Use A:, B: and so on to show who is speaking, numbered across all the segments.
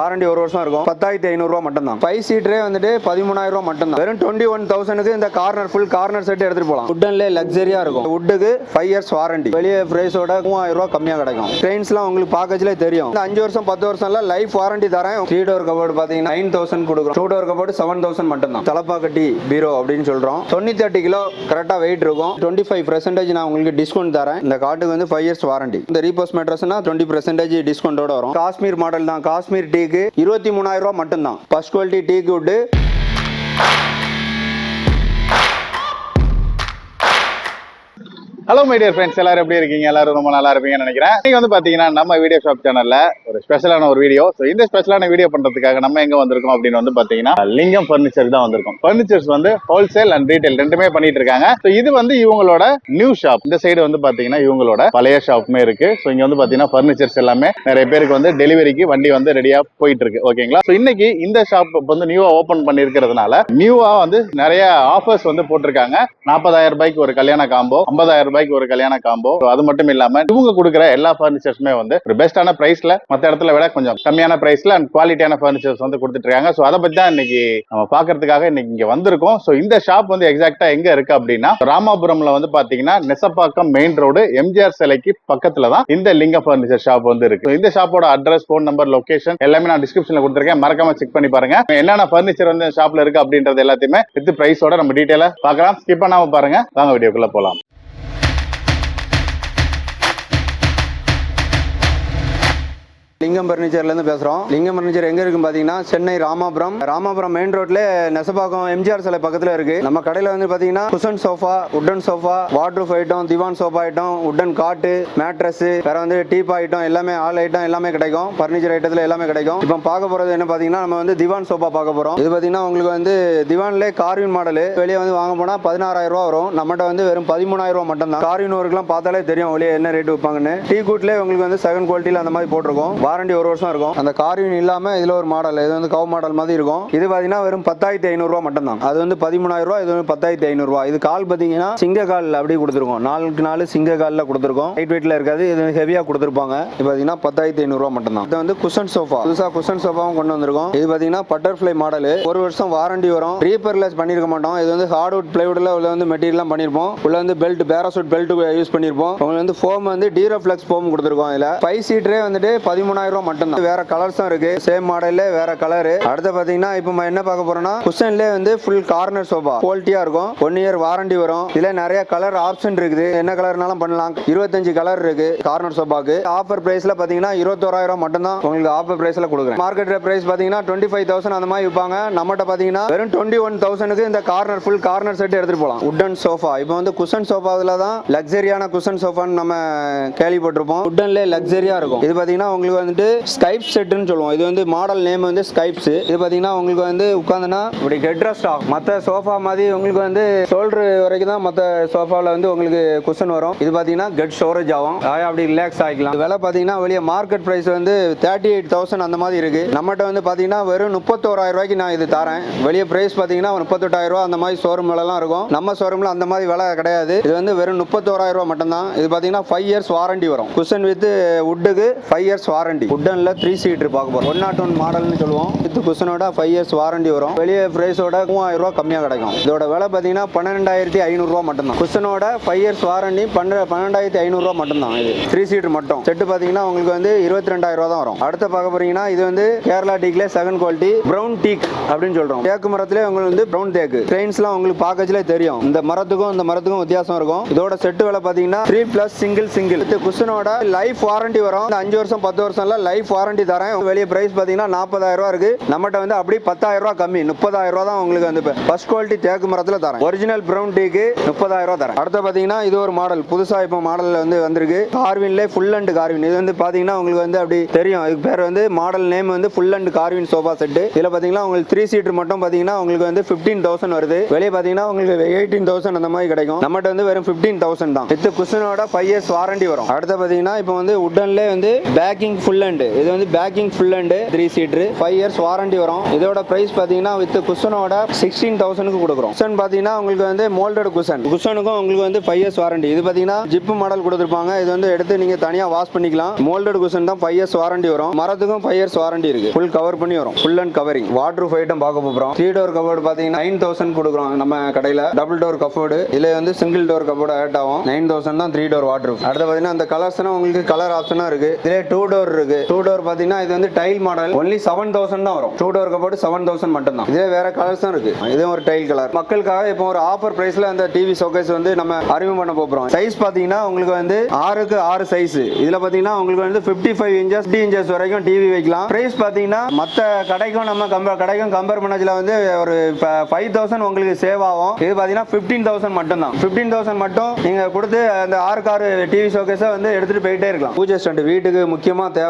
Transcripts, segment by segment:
A: Warranty ஒரு வருஷம் இருக்கும். பத்தாயிரத்தி ஐநூறுரூவா மட்டும் தான் ஃபைவ் சீட்டரே வந்துட்டு பதிமூணாயிரம் ரூபா மட்டும் தான் வெறும் டுவெண்ட்டி ஒன் தௌசண்ட்க்கு இந்த கார்னர் ஃபுல் கார்னர் செட் எடுத்துட்டு போகலாம் உட்டன்ல லக்ஸரியா இருக்கும். உட்டுக்கு ஃபைவ் இயர்ஸ் வாரண்டி வெளியே பிரைஸோட மூவாயிரம் ரூபா கம்மியா கிடைக்கும். ட்ரெயின்ஸ்லாம் உங்களுக்கு பாக்கேஜ்ல தெரியும். இந்த அஞ்சு வருஷம் பத்து வருஷம்ல லைஃப் வாரண்டி தரேன். த்ரீ டோர் கபோர்டு பாத்தீங்கன்னா நைன் தௌசண்ட் கொடுக்குறோம். Two door cupboard seven thousand மட்டும் தான் தலப்பா கட்டி பீரோ அப்படின்னு சொல்றோம். தொண்ணூத்தி எட்டு கிலோ கரெக்டா வெயிட் இருக்கும். டுவெண்ட்டி ஃபைவ் பர்சன்டேஜ் நான் உங்களுக்கு டிஸ்கவுண்ட் தரேன். இந்த காட்டுக்கு வந்து ஃபைவ் இயர்ஸ் வாரண்டி இந்த ரீபோஸ் மேட்ரஸ்னா டுவெண்ட்டி பர்சன்டேஜ் டிஸ்கவுண்டோட வரும். காஷ்மீர் மாடல் தான். காஷ்மீர் டீக்கு இருபத்தி மூணாயிரம் ரூபா மட்டும் தான் first quality teak wood
B: hello my dear friends எல்லாரும் எப்படி இருக்கீங்க? எல்லாரும் ரொம்ப நல்லா இருப்பீங்கன்னு நினைக்கிறேன். இன்னைக்கு வந்து பாத்தீங்கன்னா நம்ம வீடியோ ஷாப் சேனல்ல ஒரு ஸ்பெஷலான ஒரு வீடியோ ஸோ இந்த ஸ்பெஷலான வீடியோ பண்றதுக்காக நம்ம எங்க வந்திருக்கோம் அப்படின்னு வந்து பாத்தீங்கன்னா லிங்கம் ஃபர்னிச்சர் தான் வந்திருக்கும். ஃபர்னிச்சர்ஸ் வந்து ஹோல்சேல் அண்ட் ரீட்டைல் ரெண்டுமே பண்ணிட்டு இருக்காங்க. ஸோ இது வந்து இவங்களோட நியூ ஷாப் இந்த சைடு வந்து பாத்தீங்கன்னா இவங்களோட பழைய ஷாப்புமே இருக்கு. ஸோ இங்க வந்து பாத்தீங்கன்னா ஃபர்னிச்சர்ஸ் எல்லாமே நிறைய பேருக்கு வந்து டெலிவரிக்கு வண்டி வந்து ரெடியா போயிட்டு இருக்கு ஓகேங்களா ஸோ இன்னைக்கு இந்த ஷாப் வந்து நியூவா ஓபன் பண்ணிருக்கிறதுனால நியூவா வந்து நிறைய ஆஃபர்ஸ் வந்து போட்டிருக்காங்க. நாற்பதாயிரம் ரூபாய்க்கு ஒரு கல்யாண காம்போ ஐம்பதாயிரம் ரூபாய்க்கு ஒரு கல்யாண காம்போ அது மட்டும் இல்லாம இவங்க கொடுக்குற எல்லா பர்னிச்சர்ஸுமே வந்து ஒரு பெஸ்டான பிரைஸ்ல மத்த இடத்துல விட கொஞ்சம் கம்மியான பிரைஸ்ல அண்ட் குவாலிட்டியான ஃபர்னிச்சர்ஸ் வந்து கொடுத்துட்டு இருக்காங்க ஸோ அதை பத்தி தான் இன்னைக்கு நம்ம பாக்குறதுக்காக இன்னைக்கு இங்க வந்திருக்கோம். ஸோ இந்த ஷாப் வந்து எக்ஸாக்டா எங்க இருக்கு அப்படின்னா ராமாபுரம்ல வந்து பாத்தீங்கன்னா நெசப்பாக்கம் மெயின் ரோடு எம்ஜிஆர் சிலைக்கு பக்கத்துல தான் இந்த லிங்க ஃபர்னிச்சர் ஷாப் வந்து இருக்கு. இந்த ஷாப்போட அட்ரஸ் ஃபோன் நம்பர் லொகேஷன் எல்லாமே நான் டிஸ்கிரிப்ஷன்ல கொடுத்துருக்கேன். மறக்காம செக் பண்ணி பாருங்க. என்னென்ன ஃபர்னிச்சர் வந்து ஷாப்ல இருக்கு அப்படின்றது எல்லாத்தையுமே வித் பிரைஸோட நம்ம டீட்டெயிலா பார்க்கலாம். ஸ்கிப் பண்ணாம பாருங்க. வாங்க வீடியோக்குள்ள போலாம்.
A: லிங்கம் பர்னிச்சர்லேருந்து பேசுகிறோம் லிங்கம் பர்னிச்சர் எங்கே இருக்கு பார்த்தீங்கன்னா சென்னை ராமாபுரம். ராமாபுரம் மெயின் ரோட்ல நெசப்பாக்கம் எம்ஜிஆர் சிலை பக்கத்தில் இருக்கு. நம்ம கடையில் வந்து பார்த்தீங்கன்னா cushion sofa wooden sofa water item திவான் sofa item wooden cot mattress வேற வந்து டீப் ஐட்டம் எல்லாமே ஆல் ஐட்டம் எல்லாமே கிடைக்கும். பர்னிச்சர் ஐட்டத்தில் எல்லாமே கிடைக்கும். இப்போ பார்க்க போகிறது என்ன பார்த்தீங்கன்னா நம்ம வந்து திவான் சோஃபா பார்க்க போகிறோம் இது பார்த்தீங்கன்னா உங்களுக்கு வந்து திவான்லேயே கார்வின் மாடல் வெளியே வந்து வாங்க போனால் பதினாறாயிரம் ரூபா வரும். நம்மகிட்ட வந்து வெறும் பதிமூணாயிரம் ரூபா மட்டும் தான் கார்வின் ஒர்க்லாம் பார்த்தாலே தெரியும் வெளியே என்ன ரேட் விற்பாங்கன்னு டீ கூட்லேயே உங்களுக்கு வந்து செகண்ட் குவாலிட்டியில் அந்த மாதிரி போட்டிருக்கோம். வாரண்டி ஒரு வருஷம் இருக்கும். அந்த கார் கார்வின் இல்லாம இதுல ஒரு மாடல் இது வந்து கவ் மாடல் மாதிரி இருக்கும். இது பாத்தீங்கன்னா வெறும் பத்தாயிரத்தி ஐநூறுரூவா மட்டும் தான் அது வந்து பதிமூணாயிரம் ரூபா இது வந்து பத்தாயிரத்தி ஐநூறுரூவா இது கால் பாத்தீங்கன்னா சிங்க கால் அப்படி கொடுத்துருக்கோம். நாலுக்கு நாலு சிங்க காலில் கொடுத்துருக்கோம். ஹைட் வெயிட்ல இருக்காது இது ஹெவியா கொடுத்துருப்பாங்க. இது பாத்தீங்கன்னா பத்தாயிரத்தி ஐநூறுரூவா மட்டும் தான் இது வந்து குஷன் சோஃபா புதுசா குஷன் சோஃபாவும் கொண்டு வந்திருக்கோம். இது பாத்தீங்கன்னா பட்டர்ஃப்ளை மாடல் ஒரு வருஷம் வாரண்டி வரும். ரீபர்லெஸ் பண்ணிருக்க மாட்டோம். இது வந்து ஹார்ட்வுட் பிளைவுட்ல உள்ள வந்து மெட்டீரியல்லாம் பண்ணிருப்போம். உள்ள வந்து பெல்ட் பேராசூட் பெல்ட் யூஸ் பண்ணிருப்போம். உங்களுக்கு வந்து ஃபோம் வந்து டீரோஃப்ளெக்ஸ் ஃபோம் கொடுத்துருக்கோம் இதுல. ஃபைவ் சீட்டரே வந்துட்டு பதிமூணாயிரம் ரூபாய் மட்டும் தான் வேற கலர்ஸும் இருக்கு. சேம் மாடல்ல வேற கலர் அடுத்து பாத்தீங்கன்னா இப்போ நம்ம என்ன பார்க்க போறோம்னா குஷன்லேயே வந்து ஃபுல் கார்னர் சோஃபா குவாலிட்டியா இருக்கும். ஒன் இயர் வாரண்டி வரும். இதுல நிறைய கலர் ஆப்ஷன் இருக்குது. என்ன கலர்னாலும் பண்ணலாம். இருபத்தஞ்சு கலர் இருக்கு கார்னர் சோஃபாக்கு ஆஃபர் பிரைஸ்ல பாத்தீங்கன்னா இருபத்தோராயிரம் மட்டும் தான் உங்களுக்கு ஆஃபர் பிரைஸ்ல கொடுக்குறேன். மார்க்கெட் பிரைஸ் பாத்தீங்கன்னா டுவெண்ட்டி ஃபைவ் தௌசண்ட் அந்த மாதிரி விற்பாங்க. நம்மகிட்ட பாத்தீங்கன்னா வெறும் டுவெண்ட்டி ஒன் தௌசண்ட்க்கு இந்த கார்னர் ஃபுல் கார்னர் செட் எடுத்துட்டு போகலாம். உட்டன் சோஃபா இப்போ வந்து குஷன் சோஃபாவில் தான் லக்ஸரியான குஷன் சோஃபான்னு நம்ம கேள்விப்பட்டிருப்போம். உட்டன்ல லக்ஸரியா இருக்கும். இது பாத்தீங்கன்னா உங்களுக்கு வந்து வந்துட்டு ஸ்கைப் செட்டுன்னு சொல்லுவோம். இது வந்து மாடல் நேம் வந்து ஸ்கைப்ஸ் இது பாத்தீங்கன்னா உங்களுக்கு வந்து உட்காந்துனா இப்படி ஹெட் ரெஸ்ட் ஆகும். மற்ற சோஃபா மாதிரி உங்களுக்கு வந்து ஷோல்டர் வரைக்கும் தான் மற்ற சோஃபாவில் வந்து உங்களுக்கு குஷன் வரும். இது பாத்தீங்கன்னா கெட் ஸ்டோரேஜ் ஆகும். அதாவது அப்படி ரிலாக்ஸ் ஆகிக்கலாம் விலை பாத்தீங்கன்னா வெளியே மார்க்கெட் பிரைஸ் வந்து தேர்ட்டி எயிட் தௌசண்ட் அந்த மாதிரி இருக்கு. நம்மகிட்ட வந்து பாத்தீங்கன்னா வெறும் முப்பத்தோராயிரம் ரூபாய்க்கு நான் இது தரேன். வெளியே பிரைஸ் பாத்தீங்கன்னா ஒரு முப்பத்தெட்டாயிரம் ரூபா அந்த மாதிரி ஷோரூம் விலைலாம் இருக்கும். நம்ம ஷோரூம்ல அந்த மாதிரி விலை கிடையாது. இது வந்து வெறும் முப்பத்தோராயிரம் ரூபா மட்டும்தான். இது பாத்தீங்கன்னா ஃபைவ் இயர்ஸ் வாரண்டி வரும். குஷன் வித் வுட்டுக்கு ஃபைவ் இயர்ஸ் வாரண்டி உட்டன்ல த்ரீ சீட்டர் பார்க்க போறோம். ஒன் நாட் ஒன் மாடல்னு சொல்லுவோம். வித் குஷனோட ஃபைவ் இயர்ஸ் வாரண்டி வரும். வெளியே பிரைஸோட மூவாயிரம் ரூபா கம்மியாக கிடைக்கும். இதோட விலை பாத்தீங்கன்னா பன்னெண்டாயிரத்தி ஐநூறுரூவா மட்டும்தான். குஷனோட ஃபைவ் இயர்ஸ் வாரண்டி பன்ன பன்னெண்டாயிரத்தி ஐநூறுரூவா மட்டும்தான் இது. த்ரீ சீட்டர் மட்டும். செட்டு பாத்தீங்கன்னா உங்களுக்கு வந்து இருபத்தி ரெண்டாயிரம் ரூபா தான் வரும். அடுத்து பார்க்க போறீங்கன்னா இது வந்து கேரளா டீக்ல செகண்ட் குவாலிட்டி பிரவுன் டீக் அப்படின்னு சொல்றோம். தேக்கு மரத்திலே உங்களுக்கு வந்து பிரவுன் தேக்கு. ட்ரெயின்ஸ்லாம் உங்களுக்கு பாக்கேஜ்ல தெரியும். இந்த மரத்துக்கும் இந்த மரத்துக்கும் வித்தியாசம் இருக்கும். இதோட செட்டு விலை பாத்தீங்கன்னா த்ரீ பிளஸ் சிங்கிள் சிங்கிள் இது குஷனோட லைஃப் வாரண்டி வரும். அஞ்சு வருஷம் பத்து வருஷம்ல லைஃப் வாரண்டி தரேன். வெளியே பிரைஸ் பாத்தீங்கன்னா நாற்பதாயிரம் ரூபா இருக்கு. நம்மகிட்ட வந்து அப்படியே பத்தாயிரம் ரூபா கம்மி. முப்பதாயிரம் ரூபா தான் உங்களுக்கு வந்து ஃபர்ஸ்ட் குவாலிட்டி தேக்கு மரத்துல தரேன். ஒரிஜினல் பிரவுன் டீக்கு முப்பதாயிரம் ரூபா தரேன். அடுத்து பாத்தீங்கன்னா இது ஒரு மாடல் புதுசா இப்போ மாடல் வந்து வந்திருக்கு. கார்வின்லே ஃபுல் அண்ட் கார்வின் இது வந்து பாத்தீங்கன்னா உங்களுக்கு வந்து அப்படி தெரியும். இதுக்கு பேர் வந்து மாடல் நேம் வந்து full and carving sofa set இதுல பாத்தீங்கன்னா உங்களுக்கு த்ரீ சீட்டர் மட்டும் பாத்தீங்கன்னா உங்களுக்கு வந்து ஃபிஃப்டீன் தௌசண்ட் வருது. வெளியே பாத்தீங்கன்னா உங்களுக்கு எயிட்டீன் தௌசண்ட் அந்த மாதிரி கிடைக்கும். நம்மகிட்ட வந்து வெறும் ஃபிஃப்டீன் தௌசண்ட் தான். வித் குஷனோட ஃபைவ் இயர்ஸ் வாரண்டி வரும். அடுத்து பாத்தீங்கன்னா இப்போ வந்து உட்டன்ல வந்து பேக்கிங் ஃபுல் அண்டு இது வந்து packing full and three seater five years warranty வரும். இதோட ப்ரைஸ் பார்த்தீங்கன்னா வித் குஷனோட சிக்ஸ்டீன் தௌசண்ட்க்கு கொடுக்குறோம். குஷன் பார்த்தீங்கன்னா உங்களுக்கு வந்து மோல்டட் குஷன். குஷனுக்கும் உங்களுக்கு வந்து ஃபைவ் இயர்ஸ் வாரண்டி இது பார்த்தீங்கன்னா ஜிப் மாடல் கொடுத்துருப்பாங்க. இது வந்து எடுத்து நீங்கள் தனியாக வாஷ் பண்ணிக்கலாம். மோல்டட் குஷன் தான் ஃபைவ் இயர்ஸ் வாரண்டி வரும். மரத்துக்கும் ஃபைவ் இயர்ஸ் வாரண்டி இருக்கு. ஃபுல் கவர் பண்ணி வரும். Full and covering waterproof item பார்க்க போகிறோம் த்ரீ டோர் கபோர்டு பார்த்தீங்கன்னா நைன் தௌசண்ட் கொடுக்குறோம் நம்ம கடையில். டபுள் டோர் கபோர்டு இதில் வந்து சிங்கிள் டோர் கபோர்டு ஆட் ஆகும். நைன் தௌசண்ட் தான் த்ரீ டோர் வாட்டர் அடுத்து பார்த்தீங்கன்னா அந்த கலர்ஸ்னா உங்களுக்கு கலர் ஆப்ஷனாக இருக்குது இதிலே டூ டோர் இருக்கு. டூ டோர் பார்த்தீங்கன்னா இது வந்து tile model only seven thousand தான் வரும். Two door cupboard seven thousand மட்டும் தான் இதே வேற கலர்ஸ் தான் இருக்கு. இதுவும் ஒரு டைல் கலர் மக்களுக்காக இப்போ ஒரு ஆஃபர் பிரைஸ்ல அந்த டிவி ஷோகேஸ் வந்து நம்ம அறிமுகம் பண்ண போறோம். சைஸ் பார்த்தீங்கன்னா உங்களுக்கு வந்து ஆறுக்கு ஆறு சைஸ் இதுல பார்த்தீங்கன்னா உங்களுக்கு வந்து 55 ஃபைவ் இன்ச்சஸ் டி இன்ச்சஸ் வரைக்கும் டிவி வைக்கலாம். பிரைஸ் பார்த்தீங்கன்னா மற்ற கடைக்கும் நம்ம கம்பேர் கடைக்கும் கம்பேர் பண்ணதுல வந்து ஒரு ஃபைவ் தௌசண்ட் உங்களுக்கு சேவ் ஆகும். இது பார்த்தீங்கன்னா ஃபிஃப்டீன் தௌசண்ட் மட்டும் தான் ஃபிஃப்டீன் தௌசண்ட் மட்டும் நீங்க கொடுத்து அந்த ஆறுக்கு ஆறு டிவி ஷோகேஸை வந்து எடுத்துட்டு போயிட்டே இருக்கலாம். பூஜை ஸ்டாண்ட் வீட்டுக்கு முக்கியமா தேவை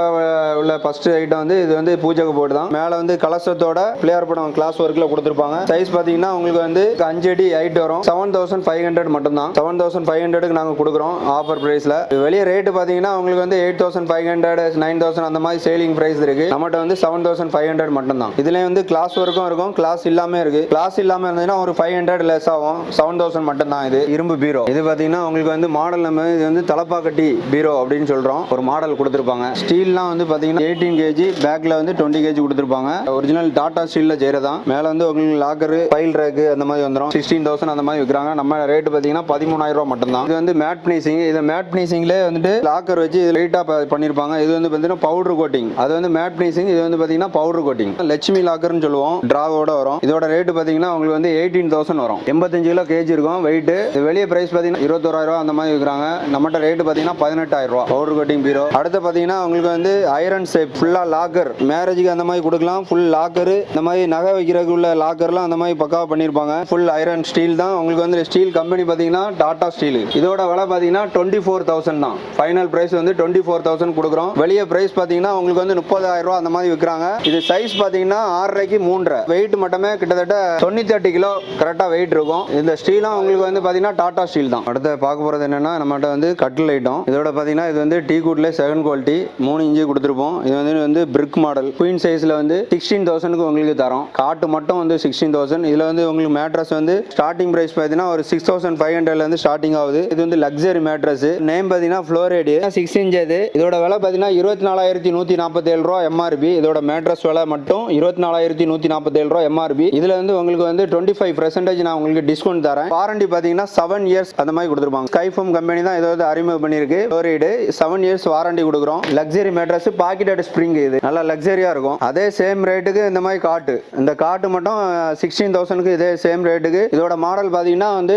A: உள்ள ஃபர்ஸ்ட் ஐட்டம் வந்து இது வந்து பூஜைக்கு போர்டு தான். மேல வந்து கலசத்தோட பிளேயர் படம் கிளாஸ் ஒர்க்ல கொடுத்துருப்பாங்க. சைஸ் பாத்தீங்கன்னா உங்களுக்கு வந்து அஞ்சு அடி ஹைட் வரும். செவன் தௌசண்ட் ஃபைவ் ஹண்ட்ரட் மட்டும் தான் செவன் தௌசண்ட் ஃபைவ் ஹண்ட்ரடுக்கு நாங்க கொடுக்குறோம் ஆஃபர் பிரைஸ்ல வெளியே ரேட்டு பாத்தீங்கன்னா உங்களுக்கு வந்து eight thousand five hundred nine thousand அந்த மாதிரி சேலிங் பிரைஸ் இருக்கு. நம்மகிட்ட வந்து செவன் தௌசண்ட் ஃபைவ் ஹண்ட்ரட் மட்டும் தான் இதுலேயே வந்து கிளாஸ் ஒர்க்கும் இருக்கும். கிளாஸ் இல்லாம இருக்கு. கிளாஸ் இல்லாம இருந்ததுன்னா ஒரு ஃபைவ் ஹண்ட்ரட் லெஸ் ஆகும். செவன் தௌசண்ட் மட்டும் தான் இது. இரும்பு பீரோ. இது பாத்தீங்கன்னா உங்களுக்கு வந்து மாடல் நம்ம இது வந்து தலப்பாக்கட்டி பீரோ அப்படின்னு சொல்றோம். ஒரு மாடல் கொடுத்துருப்பாங்க. ஸ்டீல் ஸ்டீல்லாம் வந்து பார்த்தீங்கன்னா எயிட்டீன் கேஜி பேக்கில் வந்து டுவெண்ட்டி கேஜி கொடுத்துருப்பாங்க. ஒரிஜினல் டாடா ஸ்டீல்ல தான் மேலே வந்து உங்களுக்கு லாக்கரு ஃபைல் ரேக்கு அந்த மாதிரி வந்துடும் சிக்ஸ்டீன் தௌசண்ட் அந்த மாதிரி விற்கிறாங்க நம்ம ரேட்டு பார்த்தீங்கன்னா பதிமூணாயிரம் ரூபாய் மட்டும் தான் இது வந்து மேட் பினிஷிங் இது மேட் பினிஷிங்ல வந்துட்டு லாக்கர் வச்சு இது லைட்டாக பண்ணியிருப்பாங்க இது வந்து பார்த்தீங்கன்னா பவுடர் கோட்டிங் அது வந்து மேட் பினிஷிங் இது வந்து பார்த்தீங்கன்னா பவுடர் கோட்டிங் லட்சுமி லாக்கர்னு சொல்லுவோம். டிராவோட வரும். இதோட ரேட்டு பார்த்தீங்கன்னா உங்களுக்கு வந்து எயிட்டீன் தௌசண்ட் வரும். எண்பத்தஞ்சு கிலோ கேஜி இருக்கும். வெயிட் வெளியே பிரைஸ் பார்த்தீங்கன்னா இருபத்தோராயிரம் அந்த மாதிரி விற்கிறாங்க நம்மகிட்ட ரேட்டு பார்த்தீங்கன்னா பதினெட்டாயிரம் ரூபா பவுடர் கோட்டிங் பீரோ அடுத்து பார்த்தீங்கன்னா உங்களுக்கு வந்து ஐரன் ஷேப் ஃபுல்லாக லாக்கர் மேரேஜுக்கு அந்த மாதிரி கொடுக்கலாம். ஃபுல் லாக்கரு இந்த மாதிரி நகை வைக்கிறதுக்கு உள்ள லாக்கர்லாம் அந்த மாதிரி பக்காவாக பண்ணிருப்பாங்க ஃபுல் ஐரன் ஸ்டீல் தான். உங்களுக்கு வந்து ஸ்டீல் கம்பெனி பார்த்தீங்கன்னா டாடா ஸ்டீல் இதோட விலை பார்த்தீங்கன்னா டுவெண்ட்டி ஃபோர் தௌசண்ட் தான். ஃபைனல் பிரைஸ் வந்து டுவெண்ட்டி ஃபோர் தௌசண்ட் கொடுக்குறோம். வெளியே பிரைஸ் பார்த்தீங்கன்னா உங்களுக்கு வந்து முப்பதாயிரம் ரூபா அந்த மாதிரி விற்கிறாங்க. இது சைஸ் பார்த்தீங்கன்னா ஆறரைக்கு மூன்றரை. வெயிட் மட்டுமே கிட்டத்தட்ட தொண்ணூத்தி எட்டு கிலோ கரெக்டாக வெயிட் இருக்கும். இந்த ஸ்டீலும் உங்களுக்கு வந்து பார்த்தீங்கன்னா டாடா ஸ்டீல் தான். அடுத்து பார்க்க போகிறது என்னென்னா நம்மகிட்ட வந்து கட்டில் ஐட்டம் இதோட பார்த்தீங்கன்னா இது வந்து டீ கூட்ல செகண்ட் குவாலிட்டி மூணு இன்ச்சு கொடுத்துருப்போம். இது வந்து வந்து பிரிக் மாடல் குயின் சைஸ்ல வந்து சிக்ஸ்டீன் தௌசண்ட்க்கு உங்களுக்கு தரோம். காட்டு மட்டும் வந்து சிக்ஸ்டீன் தௌசண்ட் இதுல வந்து உங்களுக்கு மேட்ரஸ் வந்து ஸ்டார்டிங் பிரைஸ் பார்த்தீங்கன்னா ஒரு சிக்ஸ் தௌசண்ட் ஃபைவ் ஹண்ட்ரட்ல இருந்து ஸ்டார்டிங் ஆகுது. இது வந்து லக்ஸரி மேட்ரஸ் நேம் பார்த்தீங்கன்னா ஃப்ளோரேடு சிக்ஸ் இன்ச் இது இதோட விலை பார்த்தீங்கன்னா இருபத்தி நாலாயிரத்தி நூத்தி நாற்பத்தேழு ரூபா எம்ஆர்பி இதோட மேட்ரஸ் விலை மட்டும் இருபத்தி நாலாயிரத்தி நூத்தி நாற்பத்தேழு ரூபா எம்ஆர்பி இதுல வந்து உங்களுக்கு வந்து டுவெண்ட்டி ஃபைவ் பர்சன்டேஜ் நான் உங்களுக்கு டிஸ்கவுண்ட் தரேன். வாரண்டி பார்த்தீங்கன்னா செவன் இயர்ஸ் அந்த மாதிரி கொடுத்துருப்பாங்க. ஸ்கைஃபோம் கம்பெனி தான் இதை வந்து அறிமுகம் பண்ணியிருக்கு ஃப்ளோரைடு செவன் இயர்ஸ் வாரண்டி கொடுக்குறோம். லக்ஸரி மேட்ரஸ் பாக்கெட்டட் ஸ்ப்ரிங் இது. நல்லா லக்ஸரியா இருக்கும். அதே சேம் ரேட்டுக்கு இந்த மாதிரி காட்டு. இந்த காட்டு மட்டும் சிக்ஸ்டீன் தௌசண்ட்க்கு இதே சேம் ரேட்டுக்கு இதோட மாடல் பாத்தீங்கன்னா வந்து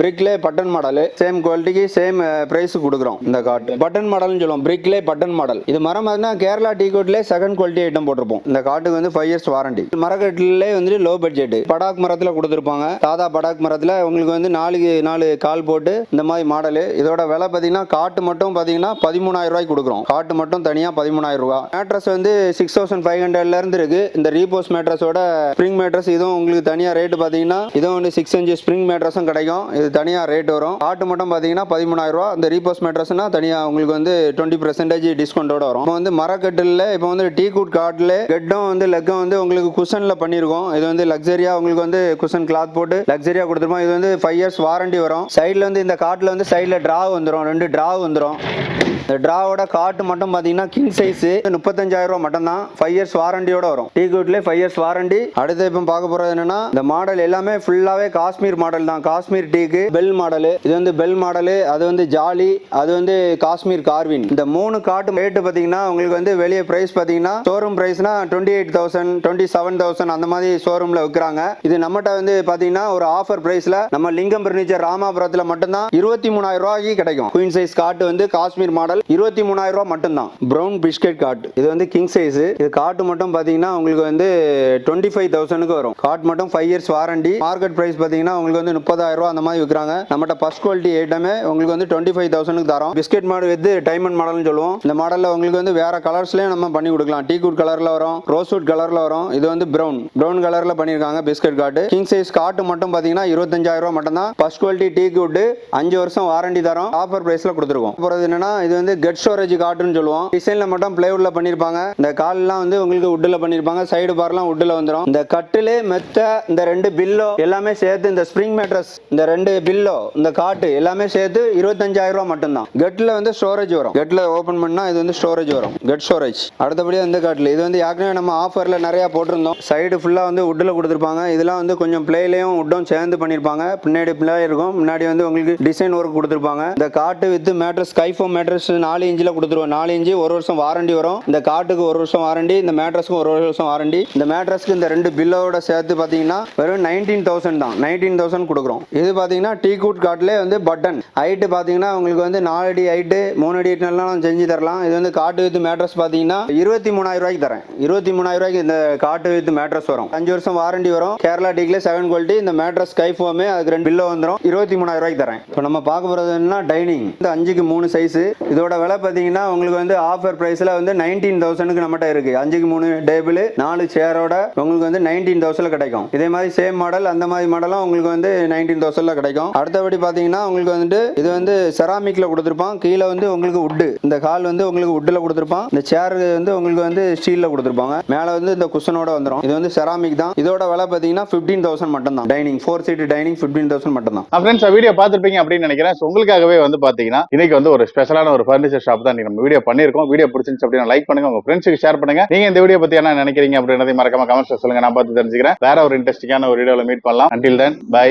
A: பிரிக்லே பட்டன் மாடல் சேம் குவாலிட்டிக்கு சேம் பிரைஸ் கொடுக்குறோம் இந்த காட்டு. பட்டன் மாடல்னு சொல்லுவோம். பிரிக்லே பட்டன் மாடல் இது மரம் பார்த்தீங்கன்னா கேரளா டீ கோட்லேயே செகண்ட் குவாலிட்டி ஐட்டம் போட்டிருப்போம். இந்த காட்டுக்கு வந்து ஃபைவ் இயர்ஸ் வாரண்டி மரக்கட்டிலே வந்து லோ பட்ஜெட் படாக் மரத்துல கொடுத்துருப்பாங்க. சாதா படாக் மரத்துல உங்களுக்கு வந்து நாலு நாலு கால் போட்டு இந்த மாதிரி மாடல் இதோட விலை பார்த்தீங்கன்னா காட்டு மட்டும் பார்த்தீங்கன்னா பதிமூணாயிரம் ரூபாய்க்கு கொடுக்குறோம். காட்டு மட்டும் தனியாக பதிமூணாயிரம் ரூபா. மேட்ரஸ் வந்து சிக்ஸ் தௌசண்ட் ஃபைவ் ஹண்ட்ரட்ல இருந்து இருக்கு இந்த ரீபோஸ் மேட்ரஸோட ஸ்ப்ரிங் மேட்ரஸ் இதுவும் உங்களுக்கு தனியாக ரேட்டு பார்த்தீங்கன்னா இதுவும் வந்து சிக்ஸ் இன்ச்சு ஸ்ப்ரிங் மேட்ரஸும் கிடைக்கும். இது தனியாக ரேட் வரும். காட்டு மட்டும் பார்த்தீங்கன்னா பதிமூணாயிரம் ரூபா. இந்த ரீபோஸ் மேட்ரஸ்னா தனியாக உங்களுக்கு வந்து டுவெண்ட்டி பர்சன்டேஜ் டிஸ்கவுண்டோட வரும். இப்போ வந்து மரக்கட்டில் இப்போ வந்து டீ குட் காட்டில் கெட்டும் வந்து லெக்கும் வந்து உங்களுக்கு குஷனில் பண்ணியிருக்கோம் இது வந்து லக்ஸரியாக உங்களுக்கு வந்து குஷன் கிளாத் போட்டு லக்ஸரியாக கொடுத்துருப்போம். இது வந்து ஃபைவ் இயர்ஸ் வாரண்டி வரும். சைடில் வந்து இந்த காட்டில் வந்து சைடில் ட்ரா வந்துடும் ரெண்டு ட்ரா வந்துடும் இந்த ட்ராவோட காட்டு மட்டும் பார்த்தீங்கன்னா கிங் சைஸ் முப்பத்தஞ்சாயிரம் ரூபா மட்டும் தான் ஃபைவ் இயர்ஸ் வாரண்டியோட வரும் டீ குட்லேயே ஃபைவ் இயர்ஸ் வாரண்டி அடுத்து இப்போ பார்க்க போகிறது என்னன்னா இந்த மாடல் எல்லாமே ஃபுல்லாகவே காஷ்மீர் மாடல் தான். காஷ்மீர் டீக்கு பெல் மாடல் இது வந்து பெல் மாடல் அது வந்து ஜாலி அது வந்து காஷ்மீர் கார்வின் இந்த மூணு காட்டு ரேட்டு பார்த்தீங்கன்னா உங்களுக்கு வந்து வெளியே ப்ரைஸ் பார்த்தீங்கன்னா showroom ப்ரைஸ்னா twenty eight thousand twenty seven thousand அந்த மாதிரி ஷோரூமில் விற்கிறாங்க இது நம்மகிட்ட வந்து பார்த்தீங்கன்னா ஒரு ஆஃபர் ப்ரைஸில் நம்ம லிங்கம் ஃபர்னிச்சர் ராமாபுரத்தில் மட்டும்தான் இருபத்தி மூணாயிரம் ரூபாய்க்கு கிடைக்கும். குயின் சைஸ் காட்டு வந்து காஷ்மீர் மாடல் இருபத்தி மூணாயிரம் ரூபாய் மட்டும்தான். ப்ரௌன் பிஸ்கெட் காட் இது வந்து கிங் சைஸ் இது காட்டு மட்டும் பாத்தீங்கன்னா உங்களுக்கு வந்து டுவெண்ட்டி ஃபைவ் தௌசண்ட்க்கு வரும். காட் மட்டும் five years warranty market price பாத்தீங்கன்னா உங்களுக்கு வந்து முப்பதாயிரம் ரூபா அந்த மாதிரி விற்கிறாங்க நம்மகிட்ட ஃபர்ஸ்ட் குவாலிட்டி ஐட்டமே உங்களுக்கு வந்து டுவெண்ட்டி ஃபைவ் தௌசண்ட்க்கு தரோம். பிஸ்கெட் மாடல் வந்து டைமண்ட் மாடல்னு சொல்லுவோம். இந்த மாடல்ல உங்களுக்கு வந்து வேற கலர்ஸ்லயும் நம்ம பண்ணி கொடுக்கலாம். டீ குட் கலர்ல வரும் ரோஸ்வுட் கலர்ல வரும். இது வந்து ப்ரௌன் ப்ரௌன் கலர்ல பண்ணிருக்காங்க பிஸ்கெட் காட்டு கிங் சைஸ் காட்டு மட்டும் பாத்தீங்கன்னா இருபத்தஞ்சாயிரம் ரூபா மட்டும் தான் ஃபர்ஸ்ட் குவாலிட்டி டீ குட் அஞ்சு வருஷம் வாரண்டி தரோம். ஆஃபர் ப்ரைஸில் கொடுத்துருக்கோம். அப்புறம் என்னன்னா இது வந்து கெட் ஸ்டோரேஜ் காட்டுன்னு சொல்லுவோம். டிசைன்ல மட்டும் பிளைவுட்ல பண்ணிருப்பாங்க. இந்த கால்லாம் வந்து உங்களுக்கு உட்ல பண்ணிருப்பாங்க. சைடு பார்லாம் உட்ல வந்துடும் இந்த கட்டிலே மெத்த இந்த ரெண்டு பில்லோ எல்லாமே சேர்த்து இந்த ஸ்ப்ரிங் மேட்ரஸ் இந்த ரெண்டு பில்லோ இந்த காட்டு எல்லாமே சேர்த்து இருபத்தஞ்சாயிரம் ரூபாய் மட்டும்தான். கெட்ல வந்து ஸ்டோரேஜ் வரும். கெட்ல ஓபன் பண்ணா இது வந்து ஸ்டோரேஜ் வரும். கெட் ஸ்டோரேஜ் அடுத்தபடியா இந்த காட்டில் இது வந்து ஏற்கனவே நம்ம ஆஃபர்ல நிறைய போட்டிருந்தோம். சைடு ஃபுல்லா வந்து உட்ல கொடுத்துருப்பாங்க. இதெல்லாம் வந்து கொஞ்சம் பிளேலையும் உட்டும் சேர்ந்து பண்ணிருப்பாங்க. பின்னாடி பிளே இருக்கும். முன்னாடி வந்து உங்களுக்கு டிசைன் ஒர்க் கொடுத்துருப்பாங்க. இந்த காட்டு வித் மேட்ரஸ் கைஃபோ மேட்ரஸ் நாலு இன்ச்சில் கொடுத்துருவோம். நாலு இன்ச்சு ஒரு வருஷம் வாரண்டி வரும். இந்த காட்டுக்கு ஒரு வருஷம் வாரண்டி இந்த மேட்ரஸ்க்கு ஒரு வருஷம் வாரண்டி. இந்த மேட்ரஸ்க்கு இந்த ரெண்டு பில்லோட சேர்த்து பார்த்தீங்கன்னா வெறும் நைன்டீன் தௌசண்ட் தான். நைன்டீன் தௌசண்ட் கொடுக்குறோம். இது பார்த்தீங்கன்னா டீ கூட் காட்டிலே வந்து பட்டன் ஹைட்டு பார்த்தீங்கன்னா உங்களுக்கு வந்து நாலு அடி ஹைட்டு மூணு அடி ஹைட்லாம் செஞ்சு தரலாம். இது வந்து காட்டு வித் மேட்ரஸ் பார்த்தீங்கன்னா இருபத்தி மூணாயிரம் ரூபாய்க்கு தரேன். இருபத்தி மூணாயிரம் ரூபாய்க்கு இந்த காட்டு வித் மேட்ரஸ் வரும். அஞ்சு வருஷம் வாரண்டி வரும். கேரளா டீக்ல செவன் குவாலிட்டி இந்த மேட்ரஸ் கைஃபோமே அதுக்கு ரெண்டு பில்லோ வந்துடும் இருபத்தி மூணாயிரம் ரூபாய்க்கு தரேன். இப்போ நம்ம பார்க்க போகிறது என்ன டைனிங் இந்த அஞ்சுக்கு மூணு சைஸ் இதோட விலை பார்த்தீங்கன்னா உங்களுக்கு வந்து ஆஃபர் ப்ரைஸில் வந்து நைன்டீன் தௌசண்ட்க்கு நம்மகிட்ட இருக்குது அஞ்சுக்கு மூணு டேபிள் நாலு சேரோட உங்களுக்கு வந்து நைன்டீன் தௌசண்ட்ல கிடைக்கும். இதே மாதிரி சேம் மாடல் அந்த மாதிரி மாடலும் உங்களுக்கு வந்து நைன்டீன் தௌசண்ட்ல கிடைக்கும். அடுத்தபடி பார்த்தீங்கன்னா உங்களுக்கு வந்துட்டு இது வந்து செராமிக்ல கொடுத்துருப்பான். கீழே வந்து உங்களுக்கு உட்டு இந்த கால் வந்து உங்களுக்கு உட்டில் கொடுத்துருப்பான். இந்த சேர் வந்து உங்களுக்கு வந்து ஸ்டீலில் கொடுத்துருப்பாங்க. மேலே வந்து இந்த குஷனோட வந்துடும் இது வந்து செராமிக் தான். இதோட விலை பார்த்தீங்கன்னா ஃபிஃப்டீன் தௌசண்ட் மட்டும் தான் dining four seat dining fifteen thousand மட்டும் தான்
B: ஃப்ரெண்ட்ஸ் வீடியோ பார்த்துருப்பீங்க அப்படின்னு நினைக்கிறேன். உங்களுக்காகவே வந்து பார்த்தீங்கன்னா இன்னைக்கு வந்து ஒரு ஸ்பெஷலான ஒரு ஃபர்னிச்சர் ஷாப் தான் நம்ம வீடியோ மறக்காம வீடியோ பிடிச்சிருந்துச்சு அப்படின்னா லைக் பண்ணுங்க. உங்க ஃப்ரெண்ட்ஸுக்கு ஷேர் பண்ணுங்க. நீங்க இந்த வீடியோ பத்தி என்ன நினைக்கிறீங்க அப்படின்றதையும் மறக்காம கமெண்ட்ஸ் சொல்லுங்க. நான் பார்த்து தெரிஞ்சுக்கிறேன். வேற ஒரு இன்ட்ரெஸ்டிங்கான ஒரு வீடியோவில் மீட் பண்ணலாம். Until then by